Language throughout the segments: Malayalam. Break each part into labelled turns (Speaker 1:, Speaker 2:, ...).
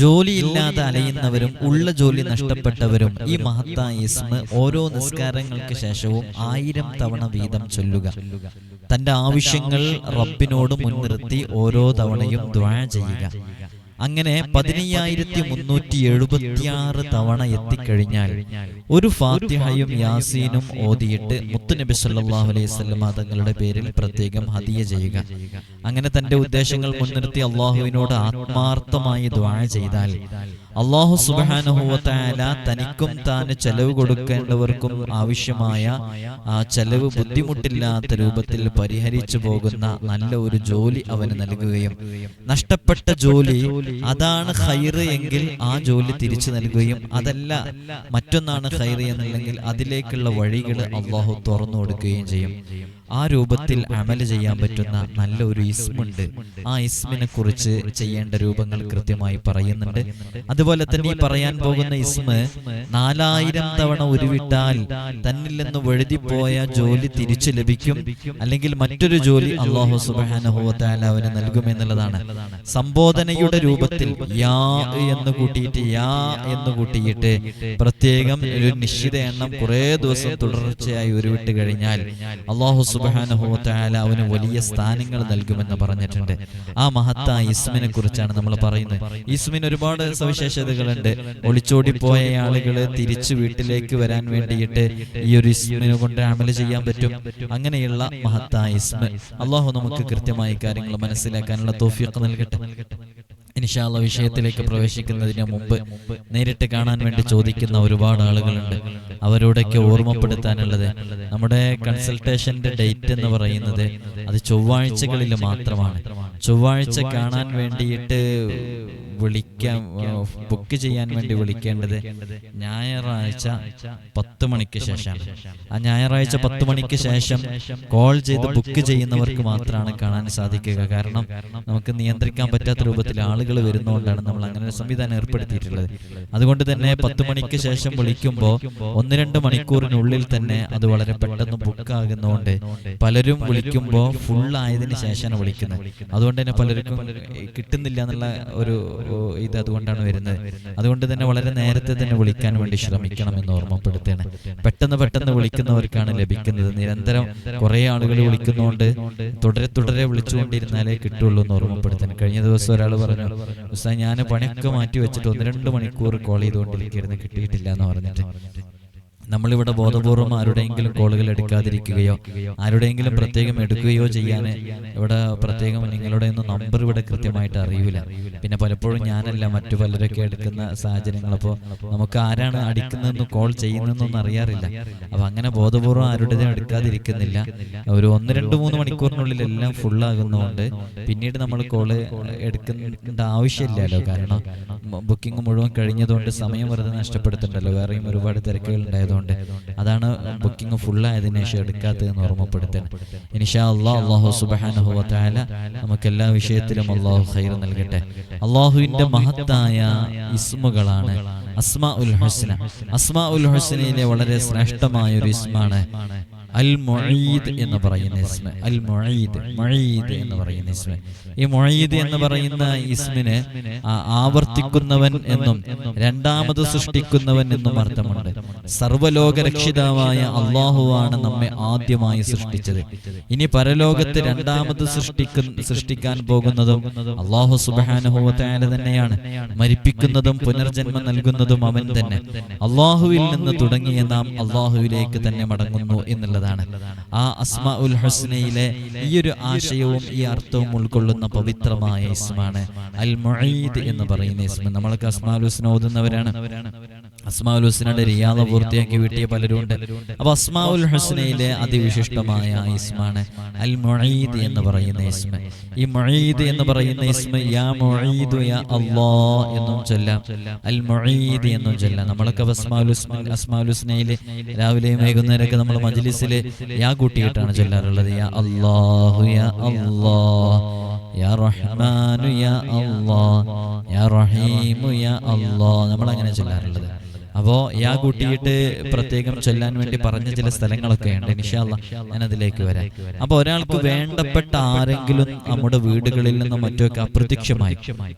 Speaker 1: ജോലിയില്ലാതെ അലയുന്നവരും ഉള്ള ജോലി നഷ്ടപ്പെട്ടവരും ഈ മഹത്തായ ഇസ്മ ഓരോ നിസ്കാരങ്ങൾക്ക് ശേഷവും ആയിരം തവണ വീതം ചൊല്ലുക. തന്റെ ആവശ്യങ്ങൾ റബ്ബിനോട് മുൻനിർത്തി ഓരോ തവണയും ദ്വാ ചെയ്യുക. അങ്ങനെ പതിനയ്യായിരത്തി മുന്നൂറ്റി എഴുപത്തിയാറ് തവണ എത്തിക്കഴിഞ്ഞാൽ ഒരു ഫാത്തിഹയും യാസീനും ഓതിയിട്ട് മുത്തുനബി സല്ലാഹു അലൈഹി വസല്ലമ തങ്ങളുടെ പേരിൽ പ്രത്യേകം ഹതിയ ചെയ്യുക. അങ്ങനെ തന്റെ ഉദ്ദേശങ്ങൾ മുൻനിർത്തി അള്ളാഹുവിനോട് ആത്മാർത്ഥമായി ദ്വാഴ ചെയ്താൽ അള്ളാഹു സുബാനുഭവത്തായ തനിക്കും താന് ചെലവ് കൊടുക്കേണ്ടവർക്കും ആവശ്യമായ ആ ചെലവ് ബുദ്ധിമുട്ടില്ലാത്ത രൂപത്തിൽ പരിഹരിച്ചു പോകുന്ന നല്ല ഒരു ജോലി അവന് നൽകുകയും നഷ്ടപ്പെട്ട ജോലി അതാണ് ഹൈറ് എങ്കിൽ ആ ജോലി തിരിച്ചു നൽകുകയും അതല്ല മറ്റൊന്നാണ് ഹൈറ് എന്നുണ്ടെങ്കിൽ അതിലേക്കുള്ള വഴികൾ അള്ളാഹു തുറന്നു കൊടുക്കുകയും ചെയ്യും. ആ രൂപത്തിൽ അമൽ ചെയ്യാൻ പറ്റുന്ന നല്ലൊരു ഇസ്മുണ്ട്. ആ ഇസ്മിനെ കുറിച്ച് ചെയ്യേണ്ട രൂപങ്ങൾ കൃത്യമായി പറയുന്നുണ്ട്. അതുപോലെ തന്നെ ഈ പറയാൻ പോകുന്ന ഇസ്മ് നാലായിരം തവണ ഉരുവിട്ടാൽ തന്നിൽ നിന്ന് വഴുതിപ്പോയ ജോലി തിരിച്ചു ലഭിക്കും. അല്ലെങ്കിൽ മറ്റൊരു ജോലി അള്ളാഹു സുബാനഹുവത്താല അവന് നൽകുമെന്നുള്ളതാണ് സംബോധനയുടെ രൂപത്തിൽ യാ എന്ന് കൂട്ടിയിട്ട് യാ എന്ന് കൂട്ടിയിട്ട് പ്രത്യേകം ഒരു നിശ്ചിത എണ്ണം കുറെ ദിവസം തുടർച്ചയായി ഉരുവിട്ട് കഴിഞ്ഞാൽ അള്ളാഹു സുബാനഹുവത്താല അവന് വലിയ സ്ഥാനങ്ങൾ നൽകുമെന്ന് പറഞ്ഞിട്ടുണ്ട്. ആ മഹത്തായ ഇസ്മിനെ കുറിച്ചാണ് നമ്മൾ പറയുന്നത്. ഇസ്മിന് ഒരുപാട് സവിശേഷതകളുണ്ട്. ഒളിച്ചോടിപ്പോയ ആളുകൾ തിരിച്ചു വീട്ടിലേക്ക് വരാൻ വേണ്ടിയിട്ട് ഈ ഒരു ഇസ്മിനെ കൊണ്ട് അമൽ ചെയ്യാൻ പറ്റും. അങ്ങനെയുള്ള മഹത്തായ ഇസ്മ. അള്ളാഹു നമുക്ക് കൃത്യമായി കാര്യങ്ങൾ മനസ്സിലാക്കാനുള്ള തോഫിയൊക്കെ നൽകട്ടെ. ഇൻഷാല്ല വിഷയത്തിലേക്ക് പ്രവേശിക്കുന്നതിന് മുമ്പ് നേരിട്ട് കാണാൻ വേണ്ടി ചോദിക്കുന്ന ഒരുപാട് ആളുകളുണ്ട്. അവരോടൊക്കെ ഓർമ്മപ്പെടുത്താനുള്ളത് നമ്മുടെ കൺസൾട്ടേഷന്റെ ഡേറ്റ് എന്ന് പറയുന്നത് അത് ചൊവ്വാഴ്ചകളിൽ മാത്രമാണ്. ചൊവ്വാഴ്ച കാണാൻ വേണ്ടിയിട്ട് വിളിക്കാൻ ബുക്ക് ചെയ്യാൻ വേണ്ടി വിളിക്കേണ്ടത് ഞായറാഴ്ച പത്ത് മണിക്ക് ശേഷം. ആ ഞായറാഴ്ച പത്ത് മണിക്ക് ശേഷം കോൾ ചെയ്ത് ബുക്ക് ചെയ്യുന്നവർക്ക് മാത്രമാണ് കാണാൻ സാധിക്കുക. കാരണം നമുക്ക് നിയന്ത്രിക്കാൻ പറ്റാത്ത രൂപത്തിൽ ആളുകൾ വരുന്നതുകൊണ്ടാണ് നമ്മൾ അങ്ങനെ ഒരു സംവിധാനം ഏർപ്പെടുത്തിയിട്ടുള്ളത്. അതുകൊണ്ട് തന്നെ പത്ത് മണിക്ക് ശേഷം വിളിക്കുമ്പോൾ ഒന്ന് രണ്ട് മണിക്കൂറിനുള്ളിൽ തന്നെ അത് വളരെ പെട്ടെന്ന് ബുക്ക് ആകുന്നതുകൊണ്ട് പലരും വിളിക്കുമ്പോൾ ഫുൾ ആയതിനു ശേഷമാണ് വിളിക്കുന്നത്. അതുകൊണ്ട് തന്നെ പലർക്കും കിട്ടുന്നില്ല എന്നുള്ള ഒരു ഇത് അതുകൊണ്ടാണ് വരുന്നത്. അതുകൊണ്ട് തന്നെ വളരെ നേരത്തെ തന്നെ വിളിക്കാൻ വേണ്ടി ശ്രമിക്കണം എന്ന് ഓർമ്മപ്പെടുത്തുകയാണ്. പെട്ടെന്ന് പെട്ടെന്ന് വിളിക്കുന്നവർക്കാണ് ലഭിക്കുന്നത്. നിരന്തരം കുറെ ആളുകൾ വിളിക്കുന്നതുകൊണ്ട് തുടരെ തുടരെ വിളിച്ചുകൊണ്ടിരുന്നാലേ കിട്ടുള്ളൂ എന്ന് ഓർമ്മപ്പെടുത്താൻ. കഴിഞ്ഞ ദിവസം ഒരാൾ പറഞ്ഞു ഉസ്താ ഞാൻ പണിയൊക്കെ മാറ്റി വെച്ചിട്ട് ഒന്ന് രണ്ട് മണിക്കൂർ കോൾ ചെയ്തുകൊണ്ടിരിക്കുന്നു കിട്ടിയിട്ടില്ല എന്ന് പറഞ്ഞിട്ട്. നമ്മളിവിടെ ബോധപൂർവം ആരുടെയെങ്കിലും കോളുകൾ എടുക്കാതിരിക്കുകയോ ആരുടെയെങ്കിലും പ്രത്യേകം എടുക്കുകയോ ചെയ്യാൻ ഇവിടെ പ്രത്യേകം നിങ്ങളുടെ ഒന്നും നമ്പർ ഇവിടെ കൃത്യമായിട്ട് അറിയില്ല. പിന്നെ പലപ്പോഴും ഞാനല്ല മറ്റു പലരൊക്കെ എടുക്കുന്ന സാഹചര്യങ്ങൾ അപ്പോൾ നമുക്ക് ആരാണ് അടിക്കുന്നതെന്ന് കോൾ ചെയ്യുന്നതെന്നൊന്നും അറിയാറില്ല. അപ്പോൾ അങ്ങനെ ബോധപൂർവം ആരുടേതും എടുക്കാതിരിക്കുന്നില്ല. ഒരു ഒന്ന് രണ്ട് മൂന്ന് മണിക്കൂറിനുള്ളിൽ എല്ലാം ഫുള്ളാകുന്നതുകൊണ്ട് പിന്നീട് നമ്മൾ കോൾ എടുക്കേണ്ട ആവശ്യമില്ലല്ലോ. കാരണം ബുക്കിംഗ് മുഴുവൻ കഴിഞ്ഞതുകൊണ്ട് സമയം വെറുതെ നഷ്ടപ്പെടുത്തുന്നുണ്ടല്ലോ വേറെയും ഒരുപാട് തിരക്കുകൾ ഉണ്ടായതുകൊണ്ട്. അതാണ് ബുക്കിംഗ് ഫുള്ളായതിനു ശേഷം എടുക്കാത്തതെന്ന് ഓർമ്മപ്പെടുത്തണം ഇനിഷാ അള്ളാഹ് അള്ളാഹു സുബാനഹു താല നമുക്ക് എല്ലാ വിഷയത്തിലും അള്ളാഹു ഹൈർ നൽകട്ടെ. അള്ളാഹുവിന്റെ മഹത്തായ ഇസ്മുകളാണ് അസ്മാ ഉൽ ഹുസ്ന. അസ്മാ ഉൽ ഹുസ്നയിലെ വളരെ ശ്രേഷ്ഠമായ ഒരു ഇസ്മാണ് അൽ മൊയ്ദ് എന്ന് പറയുന്ന ഇസ്മ. അൽ മൊയ്ദ് മൊയ്ദ് എന്ന് പറയുന്ന ഇസ്മ. ഈ മൊയ്ദ് എന്ന് പറയുന്ന ഇസ്മിന് ആവർത്തിക്കുന്നവൻ എന്നും രണ്ടാമത് സൃഷ്ടിക്കുന്നവൻ എന്നും അർത്ഥമുണ്ട്. സർവലോക രക്ഷിതാവായ അള്ളാഹുവാണ് നമ്മെ ആദ്യമായി സൃഷ്ടിച്ചത്. ഇനി പരലോകത്ത് രണ്ടാമത് സൃഷ്ടിക്കുന്ന സൃഷ്ടിക്കാൻ പോകുന്നതും അള്ളാഹു സുബാനുഭവത്തായ തന്നെയാണ്. മരിപ്പിക്കുന്നതും പുനർജന്മം നൽകുന്നതും അവൻ തന്നെ. അള്ളാഹുവിൽ നിന്ന് തുടങ്ങിയ നാം അള്ളാഹുവിലേക്ക് തന്നെ മടങ്ങുന്നു എന്നുള്ളതാണ്. ആ അസ്മ ഉൽ ഹുസ്നയിലെ ഈ ഒരു ആശയവും ഈ അർത്ഥവും ഉൾക്കൊള്ളുന്ന പവിത്രമായ ഇസ്മാണ് അൽ മൊയ്ദ് എന്ന് പറയുന്ന ഇസ്മ. നമ്മളൊക്കെ അസ്മാ ഉൽ ഹുസ്ന ഓതുന്നവരാണ്. അസ്മാഉൽ ഹുസ്നയുടെ റിയാദ പൂർത്തിയാക്കി വീട്ടിയ പലരും ഉണ്ട്. അപ്പൊ അസ്മാഉൽ ഹുസ്നയിലെ അതിവിശിഷ്ടമായ ഇസ്മാണ് അൽ മൊഴീദ് എന്ന് പറയുന്ന ഇസ്മ. ഈ മൊഴീദ് എന്ന് പറയുന്ന ഇസ്മ യാ മൊഴീദു യാ അള്ളാ എന്നും ചൊല്ലാം. അൽ മൊഴീദ് എന്നും ചൊല്ലാം. നമ്മളൊക്കെ അസ്മാഉൽ ഹുസ്ന അസ്മാഉൽ ഹുസ്നയിൽ രാവിലെയും വൈകുന്നേരമൊക്കെ നമ്മൾ മജ്ലിസിൽ യാ കൂട്ടിയിട്ടാണ് ചൊല്ലാറുള്ളത്. യാ അല്ലാഹു യാ അള്ളാ യാ റഹ്മാനു യാ അള്ളാ യാ റഹീമു യാ അള്ളാ നമ്മൾ അങ്ങനെ ചൊല്ലാറുള്ളത്. അപ്പോൾ യാ കൂട്ടിയിട്ട് പ്രത്യേകം ചൊല്ലാൻ വേണ്ടി പറഞ്ഞ ചില സ്ഥലങ്ങളൊക്കെ ഉണ്ട്. ഇൻഷാല്ല ഞാൻ അതിലേക്ക് വരാം. അപ്പോൾ ഒരാൾക്ക് വേണ്ടപ്പെട്ട ആരെങ്കിലും നമ്മുടെ വീടുകളിൽ നിന്നും മറ്റൊക്കെ അപ്രത്യക്ഷമായി.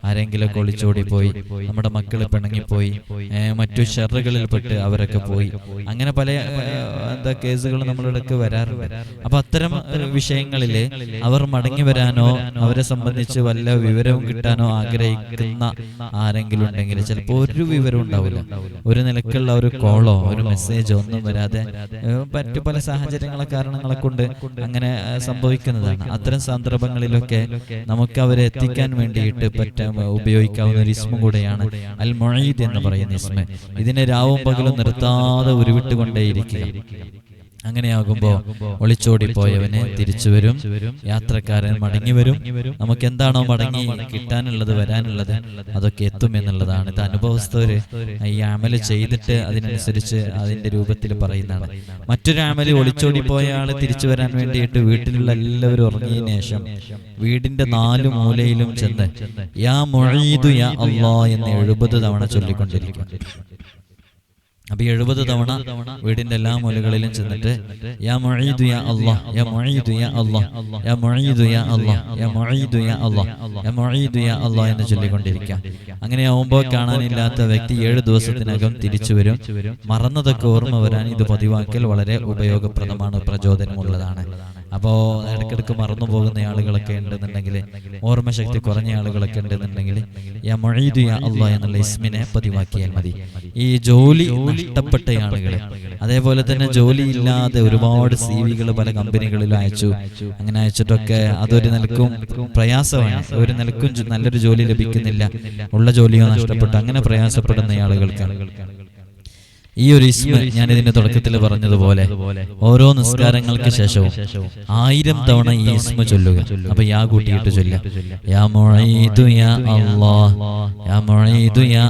Speaker 1: ആരെങ്കിലും ഒളിച്ചോടി പോയി. നമ്മുടെ മക്കൾ പിണങ്ങിപ്പോയി മറ്റു ഷെറുകളിൽ പെട്ട് അവരൊക്കെ പോയി. അങ്ങനെ പല എന്താ കേസുകൾ നമ്മളിടക്ക് വരാറുണ്ട്. അപ്പൊ അത്തരം വിഷയങ്ങളിൽ അവർ മടങ്ങി വരാനോ അവരെ സംബന്ധിച്ച് വല്ല വിവരവും കിട്ടാനോ ആഗ്രഹിക്കുന്ന ആരെങ്കിലും ഉണ്ടെങ്കിൽ ചിലപ്പോൾ ഒരു വിവരം ഉണ്ടാവില്ല ഒരു നിലക്കുള്ള ഒരു കോളോ ഒരു മെസ്സേജോ ഒന്നും വരാതെ മറ്റു പല സാഹചര്യങ്ങളെ കാരണങ്ങളെ കൊണ്ട് അങ്ങനെ സംഭവിക്കുന്നതാണ്. അത്തരം സന്ദർഭങ്ങളിലൊക്കെ നമുക്ക് അവരെ എത്തിക്കാൻ വേണ്ടിയിട്ട് പറ്റാൻ ഉപയോഗിക്കാവുന്ന ഒരു ഇസ്മ കൂടെയാണ് അൽ മൊഴീദ് എന്ന് പറയുന്ന ഇസ്മ ഇതിനെ രാവും പകലും നിർത്താതെ ഉരുവിട്ടുകൊണ്ടേയിരിക്കുക. അങ്ങനെയാകുമ്പോൾ ഒളിച്ചോടി പോയവനെ തിരിച്ചു വരും യാത്രക്കാരൻ മടങ്ങി വരും നമുക്ക് എന്താണോ മടങ്ങി കിട്ടാനുള്ളത് വരാനുള്ളത് അതൊക്കെ എത്തും എന്നുള്ളതാണ്. ഇത് അനുഭവസ്ഥര് ഈ അമൽ ചെയ്തിട്ട് അതിനനുസരിച്ച് അതിന്റെ രൂപത്തിൽ പറയുന്നതാണ്. മറ്റൊരു അമൽ ഒളിച്ചോടി പോയ ആൾ തിരിച്ചു വരാൻ വേണ്ടിയിട്ട് വീട്ടിലുള്ള എല്ലാവരും ഉറങ്ങിയതിനു ശേഷം വീടിന്റെ നാല് മൂലയിലും ചെന്ന് യാ മൊഴീതു യാ അള്ളാ എന്ന് എഴുപത് തവണ ചൊല്ലിക്കൊണ്ടിരിക്കും. അപ്പൊ എഴുപത് തവണ വീടിന്റെ എല്ലാ മൂലകളിലും ചെന്നിട്ട് യാ മൊഴീദു യാ അല്ലാഹ് യാ മൊഴീദു യാ അല്ലാഹ് യാ മൊഴീദു യാ അല്ലാഹ് യാ മൊഴീദു യാ അല്ലാഹ് യാ അല്ലാഹ് എന്ന് ചൊല്ലിക്കൊണ്ടിരിക്കുക അങ്ങനെ ആവുമ്പോൾ കാണാനില്ലാത്ത വ്യക്തി ഏഴ് ദിവസത്തിനകം തിരിച്ചു വരും. മറന്നതൊക്കെ ഓർമ്മ വരാൻ ഇത് പതിവാക്കൽ വളരെ ഉപയോഗപ്രദമാണ് പ്രചോദനമുള്ളതാണ്. അപ്പോ ഇടയ്ക്കിടയ്ക്ക് മറന്നു പോകുന്ന ആളുകളൊക്കെ ഉണ്ടെന്നുണ്ടെങ്കിൽ ഓർമ്മശക്തി കുറഞ്ഞ ആളുകളൊക്കെ ഉണ്ടെന്നുണ്ടെങ്കിൽ യാ മൊഴീദു യാ അല്ലാഹ് എന്നുള്ള ഇസ്മിനെ പതിവാക്കിയാൽ മതി. ഈ ജോലി നഷ്ടപ്പെട്ട ആളുകളെ അതേപോലെ തന്നെ ജോലി ഇല്ലാതെ ഒരുപാട് സി വികൾ പല കമ്പനികളിലും അയച്ചു. അങ്ങനെ അയച്ചിട്ടൊക്കെ അതൊരു നിലക്കും പ്രയാസമാണ്. ഒരു നിലക്കും നല്ലൊരു ജോലി ലഭിക്കുന്നില്ല. ഉള്ള ജോലിയോ നഷ്ടപ്പെട്ടു. അങ്ങനെ പ്രയാസപ്പെടുന്ന ആളുകൾക്ക് ഈ ഒരു ഇസ്മ ഞാൻ ഇതിന്റെ തുടക്കത്തിൽ പറഞ്ഞതുപോലെ ഓരോ നിസ്കാരങ്ങൾക്ക് ശേഷവും ആയിരം തവണ ഈ ഇസ്മ ചൊല്ലുക. അപ്പൊ യാ കൂട്ടിയിട്ട് ചൊല്ലുക. യാ യാ യാ യാ യാ യാ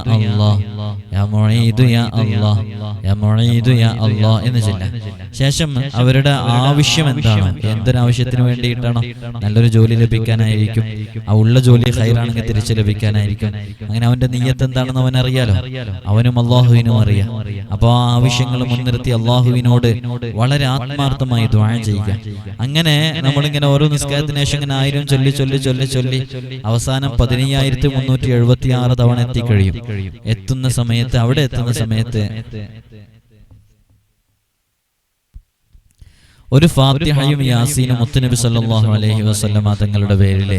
Speaker 1: യാ യാ എന്ന് ചൊല്ലാം ശേഷം അവരുടെ ആവശ്യം എന്താണ്? എന്തൊരാവശ്യത്തിന് വേണ്ടിയിട്ടാണോ? നല്ലൊരു ജോലി ലഭിക്കാനായിരിക്കും. ആ ഉള്ള ജോലി ഹൈറാണെങ്കിൽ തിരിച്ചു ലഭിക്കാനായിരിക്കും. അങ്ങനെ അവന്റെ നീയത്ത് എന്താണെന്ന് അവൻ അറിയാലോ അവനും അള്ളാഹുവിനും അറിയാം. അപ്പോൾ ആ ആവശ്യങ്ങൾ മുൻനിർത്തി അള്ളാഹുവിനോട് വളരെ ആത്മാർത്ഥമായി ദ്വാഴ ചെയ്യുക. അങ്ങനെ നമ്മളിങ്ങനെ ഓരോ നിസ്കാരത്തിന് ശേഷം ഇങ്ങനെ ആയിരം ചൊല്ലി ചൊല്ലി ചൊല്ലി ചൊല്ലി അവസാനം പതിനയ്യായിരത്തി മുന്നൂറ്റി എഴുപത്തി ആറ് തവണ എത്തിക്കഴിയും എത്തുന്ന സമയത്ത് അവിടെ എത്തുന്ന സമയത്ത് ഒരു ഫാത്തിഹയും യാസീനും മുത്തുനബി സല്ലാഹു അലഹി വസല്ലമ തങ്ങളുടെ പേരിലെ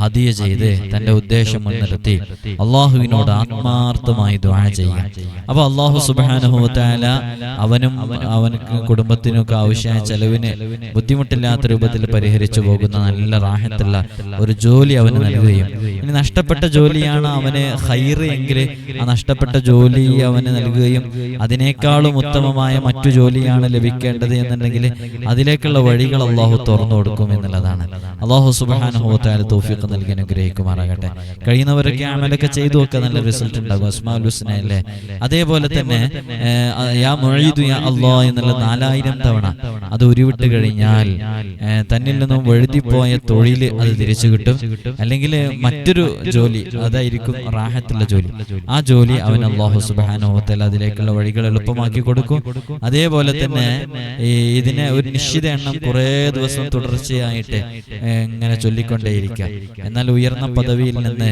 Speaker 1: ഹദിയ ചെയ്ത് തന്റെ ഉദ്ദേശം മുൻനിർത്തി അള്ളാഹുവിനോട് ആത്മാർത്ഥമായി ദുആ ചെയ്യുക അപ്പൊ അള്ളാഹു സുബ്ഹാനഹു വതആല അവനും അവനക്ക് കുടുംബത്തിനൊക്കെ ആവശ്യമായ ചെലവിന് ബുദ്ധിമുട്ടില്ലാത്ത രൂപത്തിൽ പരിഹരിച്ചു പോകുന്ന നല്ല റാഹത്തുള്ള ഒരു ജോലി അവന് നൽകുകയും ഇനി നഷ്ടപ്പെട്ട ജോലിയാണ് അവന് ഹൈറ് എങ്കിൽ ആ നഷ്ടപ്പെട്ട ജോലി അവന് നൽകുകയും അതിനേക്കാളും ഉത്തമമായ മറ്റു ജോലിയാണ് ലഭിക്കേണ്ടത് എന്നുണ്ടെങ്കിൽ അതിലേക്കുള്ള വഴികൾ അള്ളാഹു തുറന്നു കൊടുക്കും എന്നുള്ളതാണ്. അള്ളാഹു സുബാനുഭവത്തായ തോഫിയൊക്കെ നൽകി അനുഗ്രഹിക്കുമാറാകട്ടെ. കഴിയുന്നവരൊക്കെ അമലൊക്കെ ചെയ്തു ഒക്കെ നല്ല റിസൾട്ട് ഉണ്ടാകും. അസ്മാൽ ഹുസ്നല്ലേ അതേപോലെ തന്നെ യാ മൊഴീദു യാ അള്ളാ എന്നുള്ള നാലായിരം തവണ അത് ഉരുവിട്ട് കഴിഞ്ഞാൽ തന്നിൽ നിന്നും വഴുതിപ്പോയ തൊഴിൽ അത് തിരിച്ചു കിട്ടും. അല്ലെങ്കിൽ മറ്റൊരു ജോലി അതായിരിക്കും റാഹത്തുള്ള ജോലി. ആ ജോലി അവൻ അള്ളാഹു സുബാനുഭവത്തൽ അതിലേക്കുള്ള വഴികൾ എളുപ്പമാക്കി കൊടുക്കും. അതേപോലെ തന്നെ ഈ ഇതിനെ ഒരു നിശ്ചിത എണ്ണം കുറേ ദിവസം തുടർച്ചയായിട്ട് ഇങ്ങനെ ചൊല്ലിക്കൊണ്ടേയിരിക്കുക. എന്നാൽ ഉയർന്ന പദവിയിൽ നിന്ന്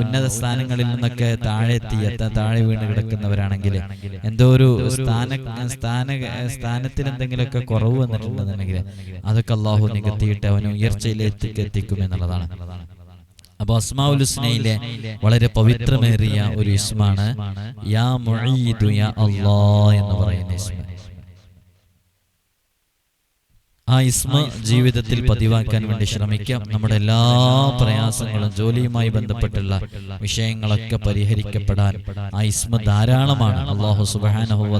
Speaker 1: ഉന്നത സ്ഥാനങ്ങളിൽ നിന്നൊക്കെ താഴെ എത്തി എത്താൻ താഴെ വീണ് കിടക്കുന്നവരാണെങ്കിൽ എന്തോ ഒരു സ്ഥാന സ്ഥാന സ്ഥാനത്തിൽ എന്തെങ്കിലുമൊക്കെ കുറവ് വന്നിട്ടുണ്ടെന്നുണ്ടെങ്കിൽ അതൊക്കെ അള്ളാഹു നികത്തിയിട്ട് അവന് ഉയർച്ചയിലേക്ക് എത്തിക്കും എന്നുള്ളതാണ്. അപ്പൊ അസ്മാഉൽ ഹുസ്നയിലെ വളരെ പവിത്രമേറിയ ഒരു ഇസ്മാണ് യാ മുഈദു യാ അല്ലാഹ് എന്ന് പറയുന്ന ഇസ്മ. ആ ഇസ്മ ജീവിതത്തിൽ പതിവാക്കാൻ വേണ്ടി ശ്രമിക്കാം. നമ്മുടെ എല്ലാ പ്രയാസങ്ങളും ജോലിയുമായി ബന്ധപ്പെട്ടുള്ള വിഷയങ്ങളൊക്കെ പരിഹരിക്കപ്പെടാൻ ആ ഇസ്മ ധാരാളമാണ്. അള്ളാഹു സുബ്ഹാനഹു വ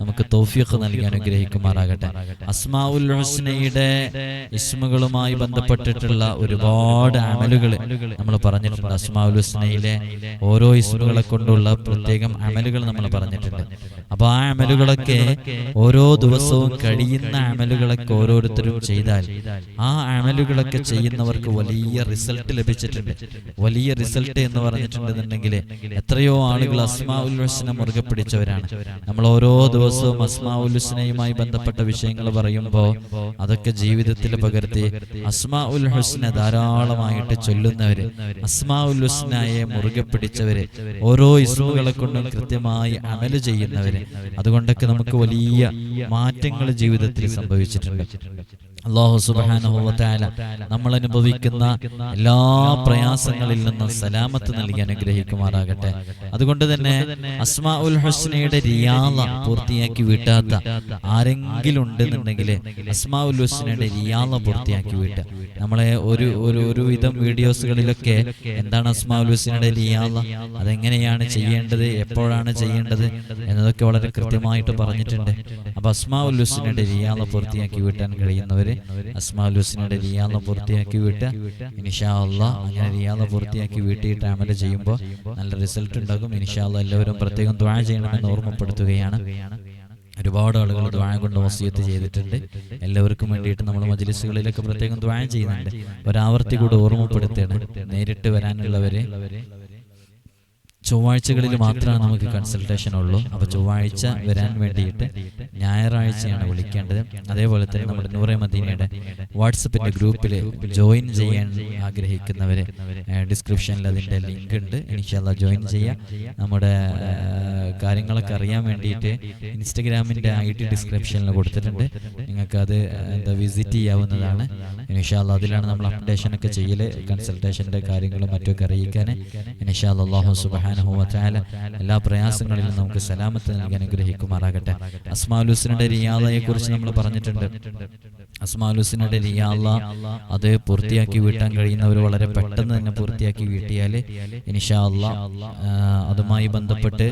Speaker 1: നമുക്ക് തോഫിയൊക്കെ നൽകി അനുഗ്രഹിക്കുമാറാകട്ടെ. അസ്മാഉൽ ഹുസ്നയുടെ ഇസ്മുകളുമായി ബന്ധപ്പെട്ടിട്ടുള്ള ഒരുപാട് അമലുകൾ നമ്മൾ പറഞ്ഞിട്ടുണ്ട്. അസ്മാഉൽ ഹുസ്നയിലെ ഓരോ ഇസ്മുകളെ കൊണ്ടുള്ള പ്രത്യേകം അമലുകൾ നമ്മൾ പറഞ്ഞിട്ടുണ്ട്. അപ്പൊ ആ അമലുകളൊക്കെ ഓരോ ദിവസവും കഴിയുന്ന അമലുകളൊക്കെ ഓരോരുത്തരും ചെയ്താൽ ആ അമലുകളൊക്കെ ചെയ്യുന്നവർക്ക് വലിയ റിസൾട്ട് ലഭിച്ചിട്ടുണ്ട്. വലിയ റിസൾട്ട് എന്ന് പറഞ്ഞിട്ടുണ്ടെന്നുണ്ടെങ്കിൽ എത്രയോ ആളുകൾ അസ്മാ ഉൽഹസനെ മുറുകെ പിടിച്ചവരാണ്. നമ്മൾ ഓരോ ദിവസവും അസ്മാ ഹുസ്നയുമായി ബന്ധപ്പെട്ട വിഷയങ്ങൾ പറയുമ്പോൾ അതൊക്കെ ജീവിതത്തിൽ പകർത്തി അസ്മാ ഉൽ ഹുസ്നെ ധാരാളമായിട്ട് ചൊല്ലുന്നവര് അസ്മാ ഉൽ ഹുസ്നായെ മുറുകെ പിടിച്ചവര് ഓരോ ഇസ്മുകളെ കൊണ്ടും കൃത്യമായി അമൽ ചെയ്യുന്നവര്. അതുകൊണ്ടൊക്കെ നമുക്ക് വലിയ മാറ്റങ്ങൾ ജീവിതത്തിൽ സംഭവിച്ചിട്ടുണ്ട്. വെച്ചിട്ടുണ്ട് അള്ളാഹു സുബാനുഭവത്തായ നമ്മൾ അനുഭവിക്കുന്ന എല്ലാ പ്രയാസങ്ങളിൽ നിന്നും സലാമത്ത് നൽകി അനുഗ്രഹിക്കുമാറാകട്ടെ. അതുകൊണ്ട് തന്നെ അസ്മാ ഉൽ ഹുസ്നയുടെ റിയാള പൂർത്തിയാക്കി വീട്ടാത്ത ആരെങ്കിലും ഉണ്ടെന്നുണ്ടെങ്കിൽ അസ്മാ ഉൽ ഹുസ്നയുടെ റിയാള പൂർത്തിയാക്കി വീട്ടുക നമ്മളെ ഒരു ഒരു ഒരു വിധം വീഡിയോസുകളിലൊക്കെ എന്താണ് അസ്മാ ഉൽ ഹുസ്നയുടെ റിയാള അതെങ്ങനെയാണ് ചെയ്യേണ്ടത്? എപ്പോഴാണ് ചെയ്യേണ്ടത്? എന്നതൊക്കെ വളരെ കൃത്യമായിട്ട് പറഞ്ഞിട്ടുണ്ട്. അപ്പൊ അസ്മാ ഉൽ ഹുസ്നയുടെ റിയാള പൂർത്തിയാക്കി വീട്ടാൻ കഴിയുന്നവര് അസ്മാ അസ്മാലുസിനോട് ഹുസ്നയുടെ പൂർത്തിയാക്കി വിട്ട് ഇനിഷാ അങ്ങനെ റിയാള പൂർത്തിയാക്കി വീട്ടിയിട്ട് അമല ചെയ്യുമ്പോൾ നല്ല റിസൾട്ട് ഉണ്ടാകും. ഇനിഷാ എല്ലാവരും പ്രത്യേകം ദ്വാ ചെയ്യണമെന്ന് ഓർമ്മപ്പെടുത്തുകയാണ്. ഒരുപാട് ആളുകൾ ദ്വായം കൊണ്ട് വസീയത്ത് ചെയ്തിട്ടുണ്ട്. എല്ലാവർക്കും വേണ്ടിയിട്ട് നമ്മൾ മജ്ലിസുകളിലൊക്കെ പ്രത്യേകം ദ്വായം ചെയ്യുന്നുണ്ട്. ഒരാവർത്തി കൂടെ ഓർമ്മപ്പെടുത്തുകയാണ്. നേരിട്ട് വരാനുള്ളവരെ ചൊവ്വാഴ്ചകളിൽ മാത്രമാണ് നമുക്ക് കൺസൾട്ടേഷൻ ഉള്ളൂ. അപ്പോൾ ചൊവ്വാഴ്ച വരാൻ വേണ്ടിയിട്ട് ഞായറാഴ്ചയാണ് വിളിക്കേണ്ടത്. അതേപോലെ തന്നെ നമ്മുടെ നൂറെ മദീനയുടെ വാട്സപ്പിന്റെ ഗ്രൂപ്പിൽ ജോയിൻ ചെയ്യാൻ ആഗ്രഹിക്കുന്നവരെ ഡിസ്ക്രിപ്ഷനിൽ അതിന്റെ ലിങ്ക് ഉണ്ട്. ഇൻഷാല്ല ജോയിൻ ചെയ്യാം. നമ്മുടെ കാര്യങ്ങളൊക്കെ അറിയാൻ വേണ്ടിയിട്ട് ഇൻസ്റ്റഗ്രാമിന്റെ ഐ ടി ഡിസ്ക്രിപ്ഷനിൽ കൊടുത്തിട്ടുണ്ട്. നിങ്ങൾക്ക് അത് എന്താ വിസിറ്റ് ചെയ്യാവുന്നതാണ്. ഇൻഷാല്ല അതിലാണ് നമ്മൾ അപ്ഡേഷൻ ഒക്കെ ചെയ്യൽ കൺസൾട്ടേഷന്റെ കാര്യങ്ങളും മറ്റൊക്കെ അറിയിക്കാൻ ഇൻഷാല്ല അള്ളാഹു സുബ്ഹാനഹു തആല എല്ലാ പ്രയാസങ്ങളിലും നമുക്ക് സലാമത്ത് നൽകി അനുഗ്രഹിക്കുമാറാകട്ടെ. അസ്മാലുസിനുടെ റിയാദയെ കുറിച്ച് നമ്മൾ പറഞ്ഞിട്ടുണ്ട്. അസ്മാലുസിനുടെ റിയാദ അത് പൂർത്തിയാക്കി വീട്ടാൻ കഴിയുന്നവർ വളരെ പെട്ടെന്ന് തന്നെ പൂർത്തിയാക്കി വീട്ടിയാൽ ഇൻഷാ അല്ല അതുമായി ബന്ധപ്പെട്ട്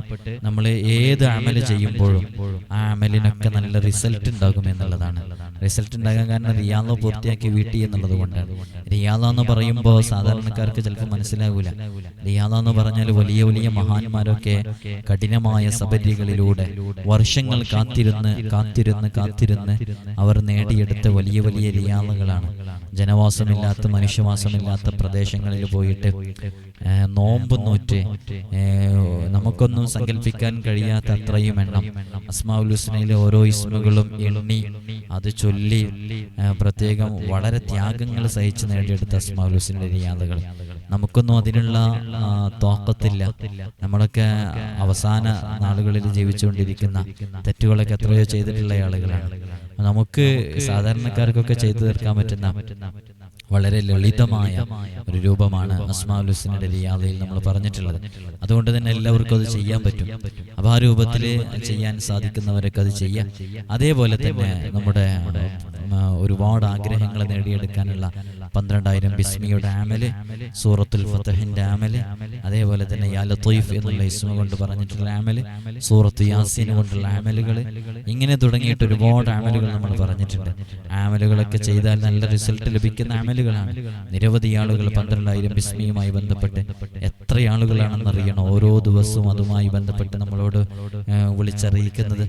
Speaker 1: നമ്മൾ ഏത് അമൽ ചെയ്യുമ്പോഴും ആ അമലിനൊക്കെ നല്ല റിസൾട്ട് ഉണ്ടാകും എന്നുള്ളതാണ്. റിസൾട്ട് ഉണ്ടാകാൻ കാരണം റിയാദ പൂർത്തിയാക്കി വീട്ടി എന്നുള്ളത് കൊണ്ടാണ്. റിയാദ എന്ന് പറയുമ്പോൾ സാധാരണക്കാർക്ക് ചിലപ്പോൾ മനസ്സിലാകൂല റിയാദ എന്ന് പറഞ്ഞാൽ വലിയ വലിയ മഹാന്മാരൊക്കെ കഠിനമായ സബരികളിലൂടെ വർഷങ്ങൾ കാത്തിരുന്ന് കാത്തിരുന്ന് കാത്തിരുന്ന് അവർ നേടിയെടുത്ത വലിയ വലിയ റിയാദകളാണ് ജനവാസമില്ലാത്ത മനുഷ്യവാസമില്ലാത്ത പ്രദേശങ്ങളിൽ പോയിട്ട് നോമ്പ് നോറ്റ് നമുക്കൊന്നും സങ്കല്പിക്കാൻ കഴിയാത്ത അത്രയും എണ്ണം അസ്മാഉൽ ഹുസ്നയിലെ ഓരോ ഇസ്മുകളും എണ്ണി അത് ചൊല്ലി പ്രത്യേകം വളരെ ത്യാഗങ്ങൾ സഹിച്ച് നേടിയെടുത്ത അസ്മാഉൽ ഹുസ്നയുടെ റിയാദകൾ നമുക്കൊന്നും അതിനുള്ള തോക്കത്തില്ല. നമ്മളൊക്കെ അവസാന നാളുകളിൽ ജീവിച്ചുകൊണ്ടിരിക്കുന്ന തെറ്റുകളൊക്കെ എത്രയോ ചെയ്തിട്ടുള്ള ആളുകളാണ്. നമുക്ക് സാധാരണക്കാർക്കൊക്കെ ചെയ്തു തീർക്കാൻ പറ്റുന്ന വളരെ ലളിതമായ ഒരു രൂപമാണ് അസ്മാഉൽ ഹുസ്നയുടെ റിയാദയിൽ നമ്മൾ പറഞ്ഞിട്ടുള്ളത്. അതുകൊണ്ട് തന്നെ എല്ലാവർക്കും അത് ചെയ്യാൻ പറ്റും. അപ്പോൾ ആ രൂപത്തിൽ ചെയ്യാൻ സാധിക്കുന്നവരൊക്കെ അത് ചെയ്യാം. അതേപോലെ തന്നെ നമ്മുടെ ഒരുപാട് ആഗ്രഹങ്ങൾ നേടിയെടുക്കാനുള്ള പന്ത്രണ്ടായിരം ബിസ്മിയുടെ ആമൽ സൂറത്തുൽ ഫത്തഹിന്റെ ആമൽ അതേപോലെ തന്നെ യാ എന്നുള്ള ഇസ്മ കൊണ്ട് പറഞ്ഞിട്ടുള്ള ആമൽ സൂറത്ത് യാസീൻ കൊണ്ടുള്ള ആമലുകൾ ഇങ്ങനെ തുടങ്ങിയിട്ട് ഒരുപാട് ആമലുകൾ നമ്മൾ പറഞ്ഞിട്ടുണ്ട്. ആമലുകളൊക്കെ ചെയ്താൽ നല്ല റിസൾട്ട് ലഭിക്കുന്ന ആമലുകളാണ്. നിരവധി ആളുകൾ പന്ത്രണ്ടായിരം ബിസ്മിയുമായി ബന്ധപ്പെട്ട് എത്ര ആളുകളാണെന്ന് അറിയണം. ഓരോ ദിവസവും അതുമായി ബന്ധപ്പെട്ട് നമ്മളോട് വിളിച്ചറിയിക്കുന്നത്.